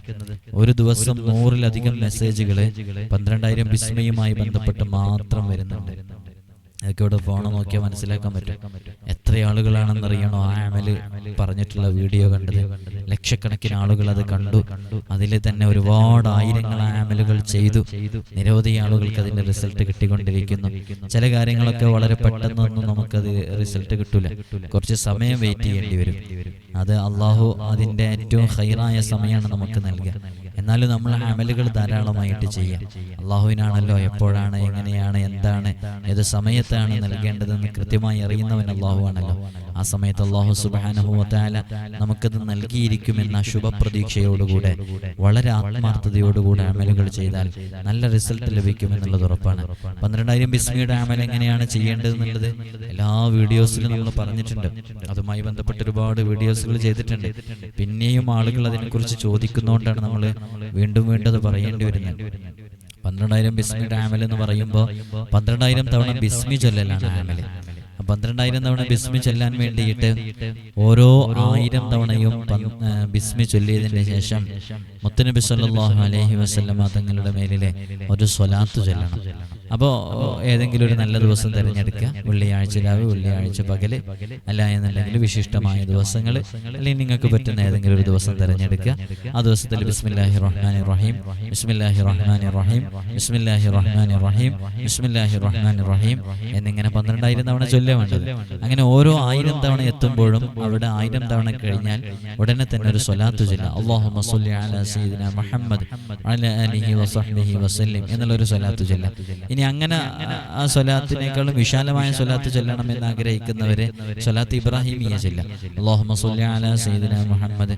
Speaker 1: ഒരു ദിവസം നൂറിലധികം മെസ്സേജുകൾ പന്ത്രണ്ടായിരം ബിസ്മയുമായി ബന്ധപ്പെട്ട് മാത്രം വരുന്നുണ്ട്. അതൊക്കെ ഇവിടെ പോകണം നോക്കിയാൽ മനസ്സിലാക്കാൻ പറ്റും. എത്ര ആളുകളാണെന്ന് അറിയണോ ആ അമൽ പറഞ്ഞിട്ടുള്ള വീഡിയോ കണ്ടത്. ലക്ഷക്കണക്കിന് ആളുകൾ അത് കണ്ടു. അതിൽ തന്നെ ഒരുപാട് ആയിരങ്ങൾ ആ അമലുകൾ ചെയ്തു. നിരവധി ആളുകൾക്ക് അതിന്റെ റിസൾട്ട് കിട്ടിക്കൊണ്ടിരിക്കുന്നു. ചില കാര്യങ്ങളൊക്കെ വളരെ പെട്ടെന്നൊന്നും നമുക്കത് റിസൾട്ട് കിട്ടൂല. കുറച്ച് സമയം വെയിറ്റ് ചെയ്യേണ്ടി വരും. അത് അള്ളാഹു അതിന്റെ ഏറ്റവും ഹൈറായ സമയമാണ് നമുക്ക് നൽകുക. എന്നാലും നമ്മൾ അമലുകൾ ധാരാളമായിട്ട് ചെയ്യാം. അള്ളാഹുവിനാണല്ലോ എപ്പോഴാണ് എങ്ങനെയാണ് എന്താണ് ഏത് സമയത്താണ് നൽകേണ്ടതെന്ന് കൃത്യമായി അറിയുന്നവൻ അള്ളാഹു ആണല്ലോ ആ സമയത്ത് അള്ളാഹു സുബാനുഭവത്താല നമുക്കത് നൽകിയിരിക്കുമെന്ന ശുഭപ്രതീക്ഷയോടുകൂടെ വളരെ ആത്മാർത്ഥതയോടുകൂടെ അമലുകൾ ചെയ്താൽ നല്ല റിസൾട്ട് ലഭിക്കുമെന്നുള്ളത് ഉറപ്പാണ്. പന്ത്രണ്ടായിരം ബിസ്മിയുടെ അമൽ എങ്ങനെയാണ് ചെയ്യേണ്ടതെന്നുള്ളത് എല്ലാ വീഡിയോസിലും നമ്മൾ പറഞ്ഞിട്ടുണ്ട്. അതുമായി ബന്ധപ്പെട്ട് ഒരുപാട് വീഡിയോസുകൾ ചെയ്തിട്ടുണ്ട്. പിന്നെയും ആളുകൾ അതിനെക്കുറിച്ച് ചോദിക്കുന്നതുകൊണ്ടാണ് നമ്മൾ വീണ്ടും വീണ്ടും അത് പറയേണ്ടി വരുന്നത്. പന്ത്രണ്ടായിരം ബിസ്മിയുടെ ആമൽ എന്ന് പറയുമ്പോൾ പന്ത്രണ്ടായിരം തവണ ബിസ്മി ചൊല്ലലാണ് ആമൽ പന്ത്രണ്ടായിരം തവണ ബിസ്മി ചൊല്ലാൻ വേണ്ടിയിട്ട് ഓരോ ആയിരം തവണയും ബിസ്മി ചൊല്ലിയതിന് ശേഷം മുത്തനബി സല്ലാഹു അലഹി വസ്ലമ തങ്ങളുടെ മേലിലെ ഒരു സ്വലാത്ത് ചൊല്ലണം. അപ്പോൾ ഏതെങ്കിലും ഒരു നല്ല ദിവസം തിരഞ്ഞെടുക്കുക. വെള്ളിയാഴ്ച രാവ് വെള്ളിയാഴ്ച പകൽ അല്ല എന്നുണ്ടെങ്കിൽ വിശിഷ്ടമായ ദിവസങ്ങൾ അല്ലെങ്കിൽ നിങ്ങൾക്ക് പറ്റുന്ന ഏതെങ്കിലും ഒരു ദിവസം തിരഞ്ഞെടുക്കുക. ആ ദിവസത്തിൽ ബിസ്മില്ലാഹി റഹ്മാനി റഹീം. ബിസ്മില്ലാഹി റഹ്മാനി റഹീം. ബിസ്മില്ലാഹി റഹ്മാനി റഹീം. ബിസ്മില്ലാഹി റഹ്മാനി റഹീം. എന്നിങ്ങനെ പന്ത്രണ്ടായിരം തവണ ചൊല്ലുക വേണ്ടത് അങ്ങനെ ഓരോ ആയിരം തവണ എത്തുമ്പോഴും അവിടെ ആയിരം തവണ കഴിഞ്ഞാൽ ഉടനെ തന്നെ ഒരു സ്വലാത്തു ചൊല്ല അള്ളാഹുമ്മ സയ്യിദിന മുഹമ്മദ് അലാ ആലിഹി വസഹ്ബിഹി വസല്ലം എന്നുള്ള ഒരു സ്വലാത്തു ചൊല്ല ഇനി അങ്ങനെ ആ- സ്വലാത്തിനേക്കാളും വിശാലമായ സ്വലാത്ത് ചൊല്ലണം എന്ന് ആഗ്രഹിക്കുന്നവരെ സ്വലാത്ത് ഇബ്രാഹിമിയ ചൊല്ല അള്ളാഹുമ്മ അലാ സയ്യിദിന മുഹമ്മദ്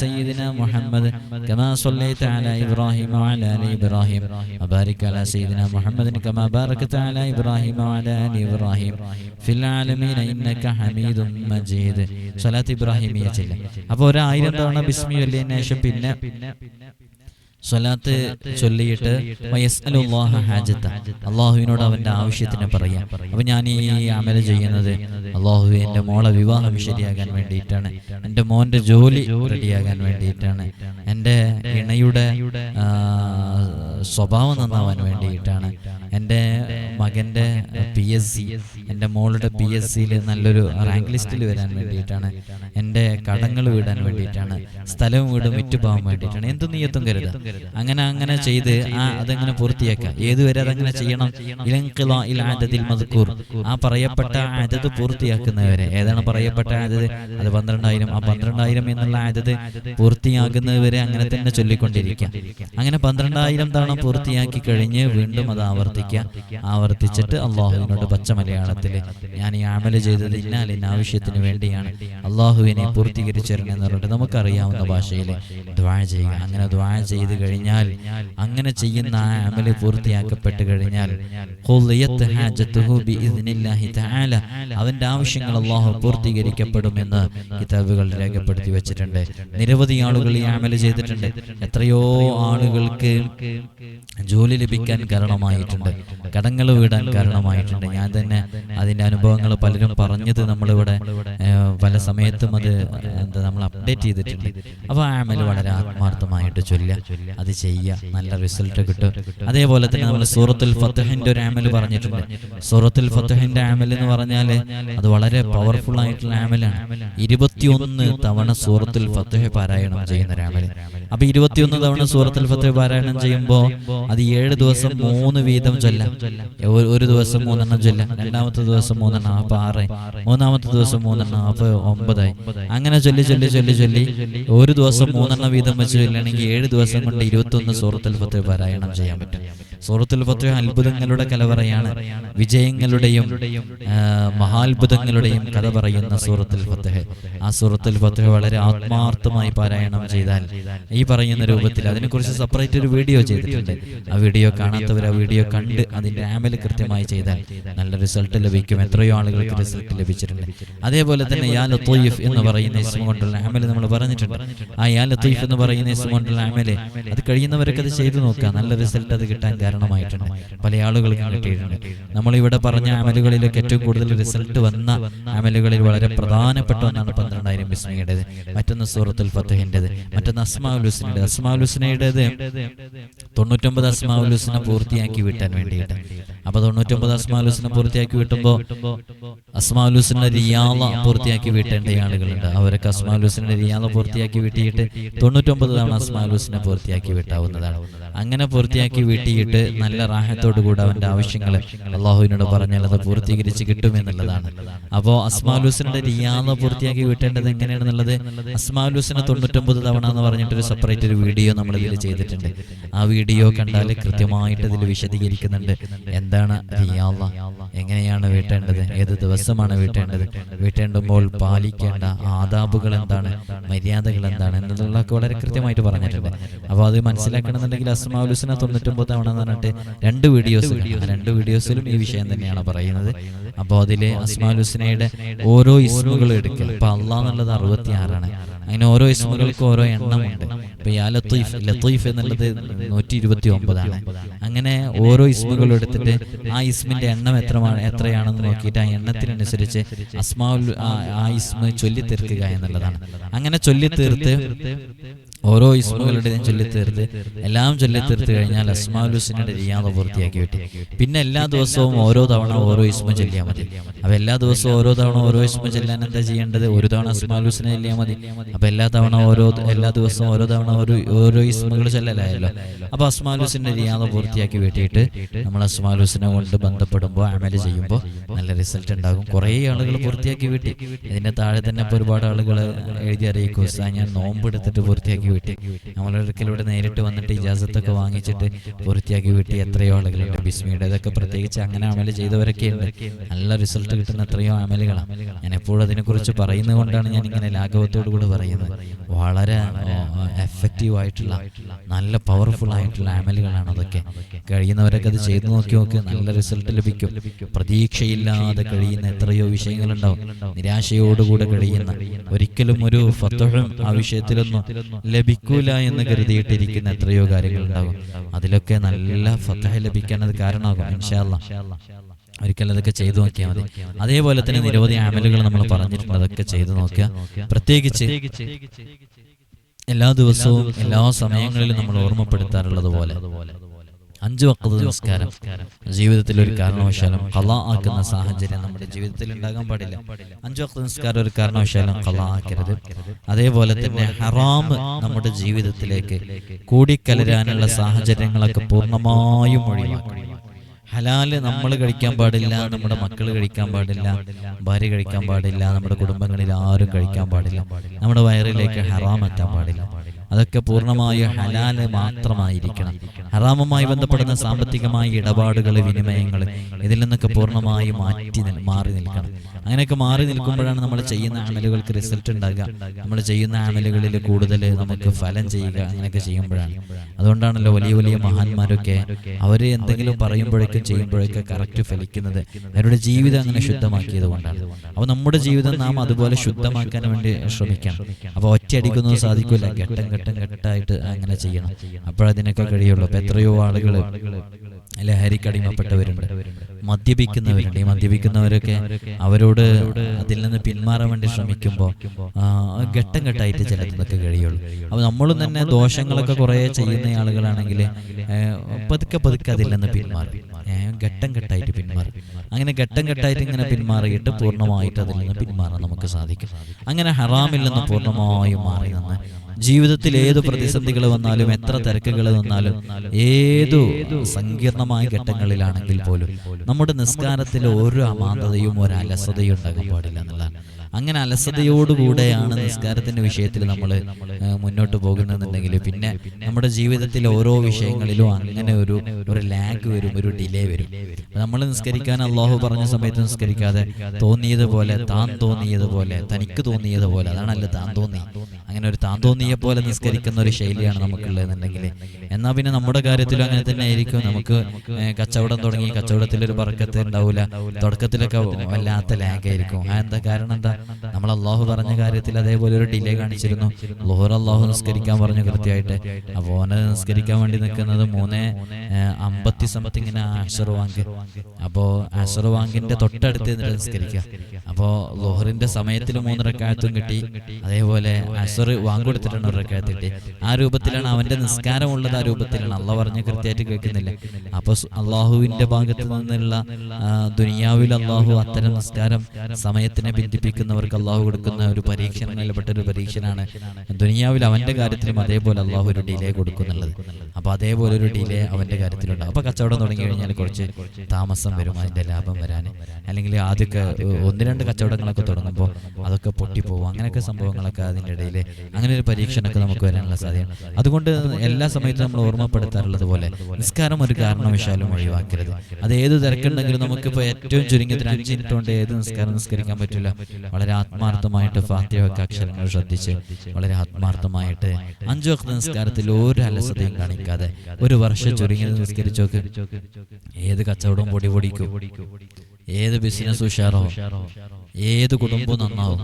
Speaker 1: സയ്യിദിന കമാ അലാ ഇബ്രാഹിം അല ഇബ്രാഹിം അബാരിക് അലാ സയ്യിദിന മുഹമ്മദിൻ കമാ അലാ ഇബ്രാഹിം അല ഇബ്രാഹിം ഫിൽ ആലമീന ഇന്നക ഹമീദും മജീദ്. സ്വലാത്ത് ഇബ്രാഹിമിയ ചൊല്ല അപ്പോൾ ഒരായിരം തവണ ബിസ്മി ചൊല്ലിയതിനു ശേഷം പിന്നെ സ്വലാത്ത് ചൊല്ലിയിട്ട് ഹാജത്ത. അള്ളാഹുവിനോട് അവന്റെ ആവശ്യത്തിന് പറയാം. അപ്പൊ ഞാൻ ഈ അമല ചെയ്യുന്നത് അള്ളാഹു എന്റെ മോളെ വിവാഹം ശരിയാകാൻ വേണ്ടിയിട്ടാണ്. എന്റെ മോന്റെ ജോലി റെഡിയാകാൻ വേണ്ടിയിട്ടാണ്. എന്റെ ഇണയുടെ സ്വഭാവം നന്നാവാൻ വേണ്ടിയിട്ടാണ്. എന്റെ മകന്റെ പി എസ് സി എന്റെ മോളുടെ പി എസ് സിയിൽ നല്ലൊരു റാങ്ക് ലിസ്റ്റിൽ വരാൻ വേണ്ടിയിട്ടാണ്. എന്റെ കടങ്ങൾ വിടാൻ വേണ്ടിയിട്ടാണ്. സ്ഥലവും വീടും വിറ്റുപോകാൻ വേണ്ടിയിട്ടാണ്. എന്ത് നീയത്തും കരുത്. അങ്ങനെ അങ്ങനെ ചെയ്ത് ആ അതങ്ങനെ പൂർത്തിയാക്കാം ഏതുവരെ അതങ്ങനെ ചെയ്യണം? ആദതിൽ മദ്കൂർ ആ പറയപ്പെട്ട ആദത് പൂർത്തിയാക്കുന്നവരെ. ഏതാണ് പറയപ്പെട്ട ആദത്? അത് പന്ത്രണ്ടായിരം ആ പന്ത്രണ്ടായിരം എന്നുള്ള ആദത് പൂർത്തിയാകുന്നവരെ അങ്ങനെ തന്നെ ചൊല്ലിക്കൊണ്ടിരിക്കാം അങ്ങനെ പന്ത്രണ്ടായിരം തവണ പൂർത്തിയാക്കി കഴിഞ്ഞ് വീണ്ടും അത് ആവർത്തിക്കാം ആവർത്തിക്കുക. ആവർത്തിച്ചിട്ട് അള്ളാഹുവിനോട് പച്ച മലയാളത്തിൽ ഞാൻ ഈ അമൽ ചെയ്തത് ഇന്നാൽ ഇന്ന ആവശ്യത്തിന് വേണ്ടിയാണ്. അള്ളാഹുവിനെ പൂർത്തീകരിച്ചിരുന്നെന്ന് പറഞ്ഞിട്ട് നമുക്കറിയാവുന്ന ഭാഷയിൽ ദ്വാ ചെയ്യുക. അങ്ങനെ ദ്വാ ചെയ്ത് കഴിഞ്ഞാൽ അങ്ങനെ ചെയ്യുന്ന ആ അമൽ പൂർത്തിയാക്കപ്പെട്ട് കഴിഞ്ഞാൽ അവന്റെ ആവശ്യങ്ങൾ അള്ളാഹു പൂർത്തീകരിക്കപ്പെടുമെന്ന് കിതാബുകൾ രേഖപ്പെടുത്തി വെച്ചിട്ടുണ്ട്. നിരവധി ആളുകൾ ഈ അമൽ ചെയ്തിട്ടുണ്ട്. എത്രയോ ആളുകൾക്ക് ജോലി ലഭിക്കാൻ കാരണമായിട്ടുണ്ട്. കടങ്ങൾ വീടാൻ കാരണമായിട്ടുണ്ട്. ഞാൻ തന്നെ അതിന്റെ അനുഭവങ്ങൾ പലരും പറഞ്ഞത് നമ്മളിവിടെ പല സമയത്തും അത് എന്താ നമ്മൾ അപ്ഡേറ്റ് ചെയ്തിട്ടുണ്ട്. അപ്പോൾ ആമൽ വളരെ ആത്മാർത്ഥമായിട്ട് ചൊല്ലുക. അത് ചെയ്യുക. നല്ല റിസൾട്ട് കിട്ടും. അതേപോലെ തന്നെ നമ്മൾ സൂറത്തുൽ ഫത്തഹിന്റെ ഒരു ആമൽ പറഞ്ഞിട്ടുണ്ട്. സൂറത്തുൽ ഫത്തഹിന്റെ ആമൽ എന്ന് പറഞ്ഞാൽ അത് വളരെ പവർഫുൾ ആയിട്ടുള്ള ആമലാണ് ഇരുപത്തിയൊന്ന് തവണ സൂറത്തുൽ ഫത്തഹ് പാരായണം ചെയ്യുന്ന ഒരു ആമൽ അപ്പൊ ഇരുപത്തിയൊന്ന് തവണ സൂറത്തുൽ ഫത്തഹ് പാരായണം ചെയ്യുമ്പോൾ അത് ഏഴ് ദിവസം മൂന്ന് വീതം ചൊല്ലാം. ഒരു- ദിവസം മൂന്നെണ്ണം ചൊല്ല. രണ്ടാമത്തെ ദിവസം മൂന്നെണ്ണം. അപ്പൊ ആറ് മൂന്നാമത്തെ ദിവസം മൂന്നെണ്ണം. അപ്പൊ ഒമ്പതായി. അങ്ങനെ ചൊല്ലി ചൊല്ലി ചൊല്ലി ചൊല്ലി ഒരു ദിവസം മൂന്നെണ്ണം വീതം വെച്ച് ചൊല്ലണമെങ്കിൽ ഏഴ് ദിവസം കൊണ്ട് ഇരുപത്തൊന്ന് സൂറത്തുൽ പത്ത് പാരായണം ചെയ്യാൻ പറ്റും. സൂറത്തുൽ പത്ത് അത്ഭുതങ്ങളുടെ കലവറയാണ് വിജയങ്ങളുടെയും മഹാത്ഭുതങ്ങളുടെയും കഥ പറയുന്ന സൂറത്തുൽ ഫത്തഹ് ആ സൂറത്തുൽ ഫത്തഹ് വളരെ ആത്മാർത്ഥമായി പാരായണം ചെയ്താൽ ഈ പറയുന്ന രൂപത്തിൽ അതിനെക്കുറിച്ച് സെപ്പറേറ്റ് ഒരു വീഡിയോ ചെയ്തിട്ടുണ്ട്. ആ വീഡിയോ കാണാത്തവർ ആ വീഡിയോ കണ്ട് അതിന്റെ ആമൽ കൃത്യമായി ചെയ്താൽ നല്ല റിസൾട്ട് ലഭിക്കും. എത്രയോ ആളുകൾക്ക് റിസൾട്ട് ലഭിച്ചിട്ടുണ്ട്. അതേപോലെ തന്നെ യാ ലത്തീഫ് എന്ന് പറയുന്ന ഇസ്മ കൊണ്ടുള്ള അമൽ നമ്മൾ പറഞ്ഞിട്ടുണ്ട്. ആ യാ ലത്തീഫ് എന്ന് പറയുന്ന ഇസ്മ കൊണ്ടുള്ള അമൽ അത് കഴിയുന്നവരൊക്കെ അത് ചെയ്തു നോക്കുക. നല്ല റിസൾട്ട് അത് കിട്ടാൻ കാരണമായിട്ടുണ്ട്. പല ആളുകൾക്കും കിട്ടിയിട്ടുണ്ട്. നമ്മളിവിടെ പറഞ്ഞ അമലുകളിലൊക്കെ ഏറ്റവും കൂടുതൽ റിസൾട്ട് വന്ന അമലുകളിൽ വളരെ പ്രധാനപ്പെട്ട ഒന്നാണ് പന്ത്രണ്ടായിരം ബിസ്മിയുടേത്. മറ്റൊന്ന് സൂറത്തുൽ ഫത്തഹിന്റെത്. മറ്റൊന്ന് അസ്മാഉൽ ഹുസ്നയുടെ അസ്മാഉൽ ഹുസ്നയുടേത് തൊണ്ണൂറ്റൊമ്പത് അസ്മാഉൽ ഹുസ്ന പൂർത്തിയാക്കി വിട്ടാൻ വേണ്ടിയിട്ട്. അപ്പൊ തൊണ്ണൂറ്റൊമ്പത് അസ്മാലുസിനെ പൂർത്തിയാക്കി വിട്ടുമ്പോൾ അസ്മാഉൽ ഹുസ്ന റിയാള പൂർത്തിയാക്കി വീട്ടേണ്ട ആളുകളുണ്ട്. അവരൊക്കെ ഹുസ്നയുടെ റിയാള പൂർത്തിയാക്കി വീട്ടിയിട്ട് തൊണ്ണൂറ്റൊമ്പത് തവണ അസ്മാലുസിനെ പൂർത്തിയാക്കി വീട്ടാവുന്നതാണ്. അങ്ങനെ പൂർത്തിയാക്കി വീട്ടിയിട്ട് നല്ല റാഹത്തോടു കൂടെ അവന്റെ ആവശ്യങ്ങൾ അള്ളാഹുവിനോട് പറഞ്ഞാൽ അത് പൂർത്തീകരിച്ച് കിട്ടുമെന്നുള്ളതാണ് അപ്പോൾ അസ്മാലുസിന്റെ റിയാള പൂർത്തിയാക്കി വീട്ടേണ്ടത് എങ്ങനെയാണെന്നുള്ളത് അസ്മാലുസിനെ തൊണ്ണൂറ്റൊമ്പത് തവണ എന്ന് പറഞ്ഞിട്ട് ഒരു സെപ്പറേറ്റ് ഒരു വീഡിയോ നമ്മൾ ഇതിൽ ചെയ്തിട്ടുണ്ട്. ആ വീഡിയോ കണ്ടാൽ കൃത്യമായിട്ട് ഇതിൽ വിശദീകരിക്കുന്നുണ്ട്. എന്താണ്? റിയാള എങ്ങനെയാണ് വീട്ടേണ്ടത്? ഏത് ദിവസമാണ് വീട്ടേണ്ടത്? വീട്ടേണ്ടുമ്പോൾ പാലിക്കേണ്ട ആദാബുകൾ എന്താണ്? മര്യാദകൾ എന്താണ്? എന്നുള്ളതൊക്കെ വളരെ കൃത്യമായിട്ട് പറഞ്ഞിട്ടുണ്ട്. അപ്പോൾ അത് മനസ്സിലാക്കണമെന്നുണ്ടെങ്കിൽ അസ്മാലുസിനെ തൊണ്ണൂറ്റൊമ്പത് തവണ എന്ന് പറഞ്ഞിട്ട് രണ്ട് വീഡിയോസ് രണ്ട് വീഡിയോസിലും ഈ വിഷയം തന്നെയാണ് പറയുന്നത്. അപ്പോൾ അതിലെ അസ്മാലുസിനയുടെ ഓരോ ഇസ്മുകൾ എടുക്കുക അപ്പൊ അള്ളാന്നുള്ളത് അറുപത്തിയാറാണ്. അറുപത്തി ആറാണ് അങ്ങനെ ഓരോ ഇസ്മുകൾക്കും ഓരോ എണ്ണമുണ്ട്. ഇപ്പൊ യാ ലത്തീഫ് ലത്തീഫ് എന്നുള്ളത് നൂറ്റി ഇരുപത്തി ഒമ്പതാണ് അങ്ങനെ ഓരോ ഇസ്മുകൾ എടുത്തിട്ട് ആ ഇസ്മിന്റെ എണ്ണം എത്രമാണ് എത്രയാണെന്ന് നോക്കിയിട്ട് ആ എണ്ണത്തിനനുസരിച്ച് അസ്മാവുൽ ആ- ആ ഇസ്മ ചൊല്ലി തീർക്കുക എന്നുള്ളതാണ്. അങ്ങനെ ചൊല്ലി തീർത്ത് ഓരോ ഇസ്മുകളുടെയും ചൊല്ലി തീർത്ത് എല്ലാം ചൊല്ലി തീർത്ത് കഴിഞ്ഞാൽ അസ്മാഉൽ ഹുസ്നയുടെ റിയാദ പൂർത്തിയാക്കി വിട്ടി പിന്നെ എല്ലാ ദിവസവും ഓരോ തവണ ഓരോ ഇസ്മ ചൊല്ലിയാൽ മതി. അപ്പൊ എല്ലാ ദിവസവും ഓരോ തവണ ഓരോ ഇസ്മ ചൊല്ലാൻ എന്താ ചെയ്യേണ്ടത്? ഒരു തവണ അസ്മാഉൽ ഹുസ്ന ചൊല്ലിയാൽ മതി. അപ്പൊ എല്ലാ തവണ ഓരോ എല്ലാ ദിവസവും ഓരോ തവണ ഓരോ ഓരോ ഇസ്മുകൾ ചൊല്ലലായല്ലോ. അപ്പൊ അസ്മാഉൽ ഹുസ്നയുടെ റിയാദ പൂർത്തിയാക്കി വീട്ടിയിട്ട് നമ്മൾ അസ്മാഉൽ ഹുസ്ന കൊണ്ട് ബന്ധപ്പെടുമ്പോൾ അമൽ ചെയ്യുമ്പോൾ നല്ല റിസൾട്ട് ഉണ്ടാകും. കുറേ ആളുകൾ പൂർത്തിയാക്കി വീട്ടി ഇതിന്റെ താഴെ തന്നെ ഇപ്പോൾ ഒരുപാട് ആളുകൾ എഴുതി അറിയിക്കും ഞാൻ നോമ്പ് എടുത്തിട്ട് പൂർത്തിയാക്കി വിട്ടി നമ്മളൊരിക്കലൂടെ നേരിട്ട് വന്നിട്ട് ഇജാസത്തൊക്കെ വാങ്ങിച്ചിട്ട് പൂർത്തിയാക്കി വിട്ടി എത്രയോ ആളുകളുണ്ട്. ബിസ്മിയുടെ ഇതൊക്കെ പ്രത്യേകിച്ച് അങ്ങനെ അമൽ ചെയ്തവരൊക്കെ ഉണ്ട് നല്ല റിസൾട്ട് കിട്ടുന്ന എത്രയോ അമലുകളാണ് ഞാൻ എപ്പോഴും അതിനെക്കുറിച്ച് പറയുന്നത് കൊണ്ടാണ് ഞാൻ ഇങ്ങനെ ലാഘവത്തോടു കൂടി പറയുന്നത്. വളരെ എഫക്റ്റീവ് ആയിട്ടുള്ള നല്ല പവർഫുൾ ആയിട്ടുള്ള അമലുകളാണ് അതൊക്കെ. കഴിയുന്നവരൊക്കെ അത് ചെയ്തു നോക്കി നോക്കി നല്ല റിസൾട്ട് ലഭിക്കും. പ്രതീക്ഷയില്ലാതെ കഴിയുന്ന എത്രയോ വിഷയങ്ങളുണ്ടാവും. നിരാശയോടുകൂടെ കഴിയുന്ന ഒരിക്കലും ഒരു ഫത്തഹും ആ വിഷയത്തിലൊന്നും ലഭിക്കൂല എന്ന് കരുതിയിട്ടിരിക്കുന്ന എത്രയോ കാര്യങ്ങളുണ്ടാകും അതിലൊക്കെ നല്ല ഫത്തഹ ലഭിക്കാൻ അത് കാരണമാകും. ഇൻഷാല്ല ഒരിക്കലും അതൊക്കെ ചെയ്തു നോക്കിയാൽ മതി. അതേപോലെ തന്നെ നിരവധി അമലുകൾ നമ്മൾ പറഞ്ഞിട്ടുണ്ട്. അതൊക്കെ ചെയ്തു നോക്കുക പ്രത്യേകിച്ച് എല്ലാ ദിവസവും എല്ലാ സമയങ്ങളിലും നമ്മൾ ഓർമ്മപ്പെടുത്താറുള്ളത് പോലെ. അഞ്ചു വക്കത് നമസ്കാരം. ജീവിതത്തിൽ ഒരു കാരണവശാലും കല ആക്കുന്ന സാഹചര്യം നമ്മുടെ ജീവിതത്തിൽ ഉണ്ടാകാൻ പാടില്ല. അഞ്ചു വക്കത് നമസ്കാരം ഒരു കാരണവശാലും കല ആക്കരുത്. അതേപോലെ തന്നെ ഹറാം നമ്മുടെ ജീവിതത്തിലേക്ക് കൂടിക്കലരാനുള്ള സാഹചര്യങ്ങളൊക്കെ പൂർണമായും ഒഴിവാക്കണം. ഹലാൽ നമ്മൾ കഴിക്കാൻ പാടില്ല നമ്മുടെ മക്കൾ കഴിക്കാൻ പാടില്ല ഭാര്യ കഴിക്കാൻ പാടില്ല നമ്മുടെ കുടുംബങ്ങളിൽ ആരും കഴിക്കാൻ പാടില്ല. നമ്മുടെ വയറിലേക്ക് ഹറാം എത്താൻ പാടില്ല. അതൊക്കെ പൂർണമായും ഹലാൽ മാത്രമായിരിക്കണം. ഹറാമുമായി ബന്ധപ്പെടുന്ന സാമ്പത്തികമായ ഇടപാടുകൾ വിനിമയങ്ങൾ ഇതിൽ നിന്നൊക്കെ പൂർണമായും മാറ്റി മാറി നിൽക്കണം. അങ്ങനെയൊക്കെ മാറി നിൽക്കുമ്പോഴാണ് നമ്മൾ ചെയ്യുന്ന ആമലുകൾക്ക് റിസൾട്ട് ഉണ്ടാകുക. നമ്മൾ ചെയ്യുന്ന ആമലുകളിൽ കൂടുതൽ നമുക്ക് ഫലം ചെയ്യുക അങ്ങനെയൊക്കെ ചെയ്യുമ്പോഴാണ്. അതുകൊണ്ടാണല്ലോ വലിയ വലിയ മഹാന്മാരൊക്കെ അവർ എന്തെങ്കിലും പറയുമ്പോഴേക്കും ചെയ്യുമ്പോഴേക്കും കറക്റ്റ് ഫലിക്കുന്നത്. അവരുടെ ജീവിതം അങ്ങനെ ശുദ്ധമാക്കിയത് കൊണ്ടാണ്. അപ്പോൾ നമ്മുടെ ജീവിതം നാം അതുപോലെ ശുദ്ധമാക്കാൻ വേണ്ടി ശ്രമിക്കണം അപ്പോൾ ഒറ്റയടിക്കൊന്നും സാധിക്കില്ല ഘട്ടം ഘട്ടം ഘട്ടമായിട്ട് അങ്ങനെ ചെയ്യണം. അപ്പോഴതിനൊക്കെ കഴിയുള്ളൂ. അപ്പൊ എത്രയോ ആളുകൾ ലഹരിക്കടിമപ്പെട്ടവരുണ്ട് മദ്യപിക്കുന്നവരുണ്ട്. ഈ മദ്യപിക്കുന്നവരൊക്കെ അവരോട് അതിൽ നിന്ന് പിന്മാറാൻ വേണ്ടി ശ്രമിക്കുമ്പോൾ ഘട്ടം ഘട്ടമായിട്ട് ചിലതൊക്കെ കഴിയുള്ളൂ. അപ്പോൾ നമ്മളും തന്നെ ദോഷങ്ങളൊക്കെ കുറേ ചെയ്യുന്ന ആളുകളാണെങ്കിൽ പതുക്കെ പതുക്കെ അതിൽ നിന്ന് പിന്മാറും. ഘട്ടം ഘട്ടമായിട്ട് പിന്മാറും. അങ്ങനെ ഘട്ടം ഘട്ടമായിട്ട് ഇങ്ങനെ പിന്മാറിയിട്ട് പൂർണമായിട്ട് അതിൽ നിന്ന് പിന്മാറാൻ നമുക്ക് സാധിക്കും. അങ്ങനെ ഹറാമിൽ നിന്ന് പൂർണമായും മാറി നിന്ന്. ജീവിതത്തിൽ ഏത് പ്രതിസന്ധികൾ വന്നാലും എത്ര തിരക്കുകൾ വന്നാലും ഏതു സങ്കീർണമായ ഘട്ടങ്ങളിലാണെങ്കിൽ പോലും നമ്മുടെ നിസ്കാരത്തിൽ ഓരോ അമാന്തതയും ഒരു അലസതയും ഉണ്ടാകാൻ പാടില്ല എന്നുള്ളതാണ്. അങ്ങനെ അലസതയോടുകൂടെയാണ് നിസ്കാരത്തിന്റെ വിഷയത്തിൽ നമ്മൾ മുന്നോട്ട് പോകുന്നതെന്നുണ്ടെങ്കിൽ പിന്നെ നമ്മുടെ ജീവിതത്തിൽ ഓരോ വിഷയങ്ങളിലും അങ്ങനെ ഒരു ഒരു ലാഗ് വരും ഒരു ഡിലേ വരും. നമ്മൾ നിസ്കരിക്കാൻ അള്ളാഹു പറഞ്ഞ സമയത്ത് നിസ്കരിക്കാതെ തോന്നിയതുപോലെ താൻ തോന്നിയതുപോലെ തനിക്ക് തോന്നിയതുപോലെ അതാണല്ലോ താൻ തോന്നി അങ്ങനെ ഒരു താൻ തോന്നിയ പോലെ നിസ്കരിക്കുന്ന ഒരു ശൈലിയാണ് നമുക്കുള്ളതെന്നുണ്ടെങ്കിൽ. എന്നാൽ പിന്നെ നമ്മുടെ കാര്യത്തിലും അങ്ങനെ തന്നെ ആയിരിക്കും നമുക്ക് കച്ചവടം തുടങ്ങി കച്ചവടത്തിൽ ഒരു പറക്കത്ത് ഉണ്ടാവില്ല തുടക്കത്തിലൊക്കെ വല്ലാത്ത ലാഗ് ആയിരിക്കും. ആ എന്താ കാരണം? എന്താ നമ്മൾ അള്ളാഹു പറഞ്ഞ കാര്യത്തിൽ അതേപോലെ ഒരു ഡിലേ കാണിച്ചിരുന്നു. ലോഹർ അള്ളാഹു നിസ്കരിക്കാൻ പറഞ്ഞു കൃത്യമായിട്ട്. അപ്പോൾ ഓനെ നിസ്കരിക്കാൻ വേണ്ടി നിൽക്കുന്നത് മൂന്ന് അമ്പത്തി സംതിങ്ങിന് അഷർ വാങ്ക്. അപ്പോൾ അഷർ വാങ്കിന്റെ തൊട്ടടുത്ത് നിന്നിട്ട് നിസ്കരിക്കുക. അപ്പോൾ ലോഹറിന്റെ സമയത്തിൽ മൂന്ന് റക്കായത്തും കിട്ടി. അതേപോലെ അഷർ വാങ്ക് കൊടുത്തിട്ടാണ് ഒരു കിട്ടി ആ രൂപത്തിലാണ് അവന്റെ നിസ്കാരം ഉള്ളത് ആ രൂപത്തിലാണ്. അള്ളാഹ് പറഞ്ഞ് കൃത്യമായിട്ട് കേൾക്കുന്നില്ല. അപ്പൊ അള്ളാഹുവിന്റെ ഭാഗത്ത് നിന്നുള്ള ദുനിയാവിൽ അള്ളാഹു അത്തരം നിസ്കാരം സമയത്തിനെ ബന്ധിപ്പിക്കുന്നവർക്ക് അള്ളാഹു കൊടുക്കുന്ന ഒരു പരീക്ഷണങ്ങളിൽപ്പെട്ട ഒരു പരീക്ഷനാണ്. ദുനിയാവിൽ അവന്റെ കാര്യത്തിലും അതേപോലെ അള്ളാഹു ഒരു ഡിലേ കൊടുക്കുന്നുള്ളത്. അപ്പൊ അതേപോലെ ഒരു ഡിലേ അവന്റെ കാര്യത്തിലുണ്ട്. അപ്പൊ കച്ചവടം തുടങ്ങി കഴിഞ്ഞാൽ കുറച്ച് താമസം വരും അതിന്റെ ലാഭം വരാൻ. അല്ലെങ്കിൽ ആദ്യമൊക്കെ ഒന്ന് രണ്ട് കച്ചവടങ്ങളൊക്കെ തുടങ്ങുമ്പോൾ അതൊക്കെ പൊട്ടിപ്പോകും അങ്ങനെയൊക്കെ സംഭവങ്ങളൊക്കെ അതിന്റെ ഇടയിൽ അങ്ങനെ ഒരു പരീക്ഷണമൊക്കെ നമുക്ക് വരാനുള്ള സാധ്യത. അതുകൊണ്ട് എല്ലാ സമയത്തും നമ്മൾ ഓർമ്മപ്പെടുത്താറുള്ളത് പോലെ നിസ്കാരം ഒരു കാരണവശാലും ഒഴിവാക്കരുത്. അത് ഏത് തിരക്കുണ്ടെങ്കിലും നമുക്കിപ്പോൾ ഏറ്റവും ചുരുങ്ങിയതിന് അഞ്ച് മിനിറ്റ് കൊണ്ട് ഏത് നിസ്കാരം നിസ്കരിക്കാൻ പറ്റില്ല? വളരെ ആത്മാർത്ഥമായിട്ട് ഫാത്തിയൊക്കെ അക്ഷരങ്ങൾ ശ്രദ്ധിച്ച് വളരെ ആത്മാർത്ഥമായിട്ട് അഞ്ചു വക്ത നിസ്കാരത്തിൽ ഒരു അലസതയും കാണിക്കാതെ ഒരു വർഷം ചുരുങ്ങി നിസ്കരിച്ചോക്ക് ഏത് കച്ചവടവും പൊടി പൊടിക്കും. ഏത് ബിസിനസ് ഉഷാറോ ഏത് കുടുംബവും നന്നാവും.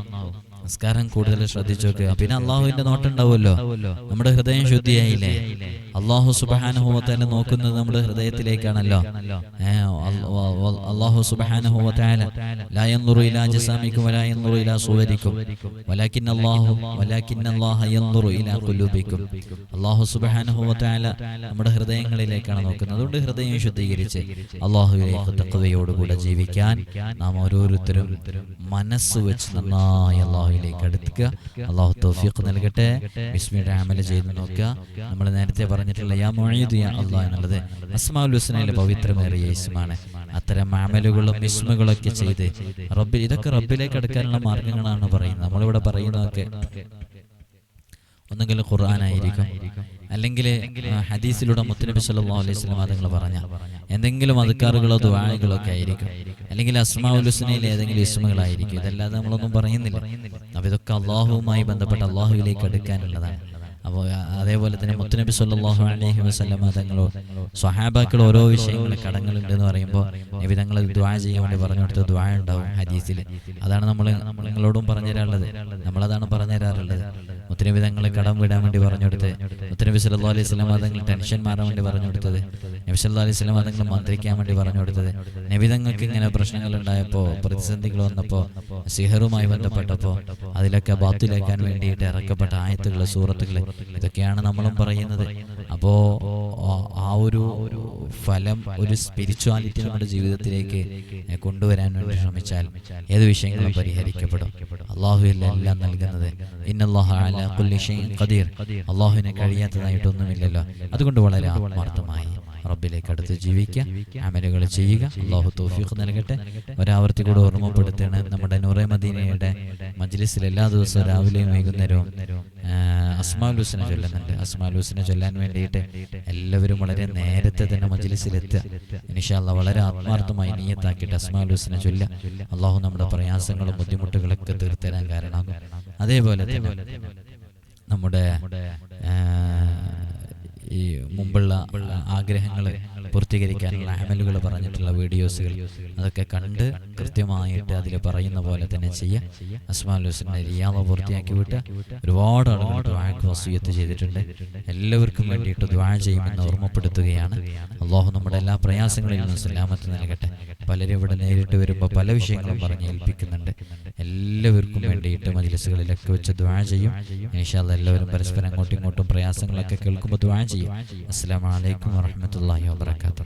Speaker 1: നിസ്കാരം കൂടുതൽ ശ്രദ്ധിച്ചു നോക്കുക പിന്നെ അള്ളാഹുവിന്റെ നോട്ടുണ്ടാവുമല്ലോ. നമ്മുടെ ഹൃദയം ശുദ്ധിയായില്ലേ? അള്ളാഹു സുബാനുഭവത്താല നോക്കുന്നത് നമ്മുടെ ഹൃദയത്തിലേക്കാണല്ലോ. അള്ളാഹു സുബാനുഭവത്താല ലായന്നുറു ഇലാ ജസാമിക്കും വലായന്നുറു ഇലാ സുവരിക്കും. വലാക്കിൻ അള്ളാഹു വലാക്കിൻ അള്ളാഹ യന്നുറു ഇലാ കുലൂബിക്കും അള്ളാഹു സുബാനുഭവത്താല നമ്മുടെ ഹൃദയങ്ങളിലേക്കാണ് നോക്കുന്നത്. അതുകൊണ്ട് ഹൃദയം ശുദ്ധീകരിച്ച് അള്ളാഹുവിലേക്ക് തക്കവയോടുകൂടെ ജീവിക്കാൻ നാം ഓരോരുത്തരും മനസ്സ് വെച്ച് നന്നായി അള്ളാഹുവിലേക്ക് അടുക്കുക. അള്ളാഹു തൗഫീഖ് നൽകട്ടെ. ബിസ്മിയുടെ അമല ചെയ്ത് നോക്കുക. നമ്മൾ നേരത്തെ പറഞ്ഞിട്ടുള്ള യാ മൊഴീദ് അള്ളാഹ് എന്നുള്ളത് അസ്മാഉൽ പവിത്രമേറിയ ഇസ്മാണ് അത്തരം അമലുകളും ഇസ്മുകളൊക്കെ ചെയ്ത് റബ്ബിൽ ഇതൊക്കെ റബ്ബിലേക്ക് അടുക്കാനുള്ള മാർഗങ്ങളാണ് പറയുന്നത്. നമ്മളിവിടെ പറയുന്നതൊക്കെ ഒന്നുകിൽ ഖുർആനായിരിക്കും അല്ലെങ്കിൽ ഹദീസിലൂടെ മുത്തനബി സല്ലാ അലൈഹി വസല്ലം അതുങ്ങൾ പറഞ്ഞ എന്തെങ്കിലും അധികാറുകളോ ദുആകളോ ഒക്കെ ആയിരിക്കും. അല്ലെങ്കിൽ അസ്മാഉൽ ഹുസ്നയിലെ ഏതെങ്കിലും ഇസ്മുകളായിരിക്കും. ഇതല്ലാതെ നമ്മളൊന്നും പറയുന്നില്ല. അപ്പോൾ ഇതൊക്കെ അള്ളാഹുവുമായി ബന്ധപ്പെട്ട് അള്ളാഹുവിലേക്ക് അടുക്കാനുള്ളതാണ്. അപ്പോൾ അതേപോലെ തന്നെ മുത്തനബി സല്ലാഹു അലൈഹി വസ്ലമ തങ്ങളോ സ്വഹാബാക്കൾ ഓരോ വിഷയങ്ങൾ കടങ്ങളുണ്ട് എന്ന് പറയുമ്പോൾ നബി തങ്ങൾ ദ്വാ ചെയ്യാൻ വേണ്ടി പറഞ്ഞു കൊടുത്ത ദ്വാ ഉണ്ടാവും ഹദീസിൽ അതാണ് നമ്മൾ നിങ്ങളോടും പറഞ്ഞു തരാറുള്ളത് നമ്മളതാണ് പറഞ്ഞു തരാറുള്ളത് മുത്തനബി തങ്ങളെ കടം വിടാൻ വേണ്ടി പറഞ്ഞു കൊടുത്ത് മുത്തനബി സല്ലല്ലാഹു അലൈഹി സ്വലാം തങ്ങൾ ടെൻഷൻ മാറാൻ വേണ്ടി പറഞ്ഞു കൊടുത്തത് നബി സല്ലല്ലാഹു അലൈഹി സ്വലാം തങ്ങൾ മന്ത്രിക്കാൻ വേണ്ടി പറഞ്ഞു കൊടുത്തത് നബി തങ്ങൾക്ക് ഇങ്ങനെ പ്രശ്നങ്ങൾ ഉണ്ടായപ്പോൾ പ്രതിസന്ധികൾ വന്നപ്പോൾ സിഹറുമായി ബന്ധപ്പെട്ടപ്പോൾ അതിലൊക്കെ ബാത്തിലേക്കാൻ വേണ്ടിയിട്ട് ഇറക്കപ്പെട്ട ആയത്തുകൾ സൂറത്തുകൾ ഇതൊക്കെയാണ് നമ്മളും പറയുന്നത്. അപ്പോൾ ആ- ഒരു ഫലം ഒരു സ്പിരിച്വാലിറ്റി നമ്മുടെ ജീവിതത്തിലേക്ക് കൊണ്ടുവരാൻ വേണ്ടി ശ്രമിച്ചാൽ ഏത് വിഷയങ്ങളും പരിഹരിക്കപ്പെടും. അള്ളാഹു എല്ലാം നൽകുന്നത് ഇന്നല്ലാഹ അലാ അള്ളാഹുവിനെ കഴിയാത്തതായിട്ടൊന്നുമില്ലല്ലോ അതുകൊണ്ട് വളരെ ആത്മാർത്ഥമായി റബ്ബിലേക്ക് അടുത്ത് ജീവിക്കുക അമലുകൾ ചെയ്യുക. അള്ളാഹു തൗഫീഖ് നൽകട്ടെ. ഒരാവർത്തി കൂടെ ഓർമ്മപ്പെടുത്തണം നമ്മുടെ നൂറെ മദീനയുടെ മജ്ലിസിൽ എല്ലാ ദിവസവും രാവിലെയും വൈകുന്നേരവും അസ്മാൽ ഹുസിനെ ചൊല്ലുന്നുണ്ട്. അസ്മാൽ ഹുസിനെ ചൊല്ലാൻ വേണ്ടിയിട്ട് എല്ലാവരും വളരെ നേരത്തെ തന്നെ മജ്ലിസിലെത്തുക. ഇനിഷാല്ല വളരെ ആത്മാർത്ഥമായി നീയത്താക്കിയിട്ട് അസ്മാൽ ഹുസിനെ ചൊല്ലുക. അള്ളാഹു നമ്മുടെ പ്രയാസങ്ങളും ബുദ്ധിമുട്ടുകളൊക്കെ തീർത്തരാൻ കാരണമാകും. അതേപോലെ തന്നെ നമ്മുടെ ഈ മുമ്പുള്ള ആഗ്രഹങ്ങൾ പൂർത്തീകരിക്കാനുള്ള അമലുകൾ പറഞ്ഞിട്ടുള്ള വീഡിയോസുകൾ അതൊക്കെ കണ്ട് കൃത്യമായിട്ട് അതിൽ പറയുന്ന പോലെ തന്നെ ചെയ്യുക അസ്മാൽ ഹുസിന്റെ റിയാമ പൂർത്തിയാക്കി വിട്ട് ഒരുപാട് ആളുകൾ ദ്വാഴക്ക് വസൂയത്ത് ചെയ്തിട്ടുണ്ട്. എല്ലാവർക്കും വേണ്ടിയിട്ട് ദ്വാഴ ചെയ്യുമെന്ന് ഓർമ്മപ്പെടുത്തുകയാണ്. അള്ളാഹു നമ്മുടെ എല്ലാ പ്രയാസങ്ങളിൽ നിന്നും സലാമത്ത് നൽകട്ടെ. പലരും ഇവിടെ നേരിട്ട് വരുമ്പോൾ പല വിഷയങ്ങളും പറഞ്ഞ് ഏൽപ്പിക്കുന്നുണ്ട്. എല്ലാവർക്കും വേണ്ടിയിട്ട് മജിലസുകളിലൊക്കെ വെച്ച് ദ്വാ ചെയ്യും. ഇൻഷാല്ല എല്ലാവരും പരസ്പരം അങ്ങോട്ടും ഇങ്ങോട്ടും പ്രയാസങ്ങളൊക്കെ കേൾക്കുമ്പോൾ ദ്വാ ചെയ്യും. അസ്സാം വലൈക്കും വാഹമത്തല്ലാഹി വാബർക്കാത്തു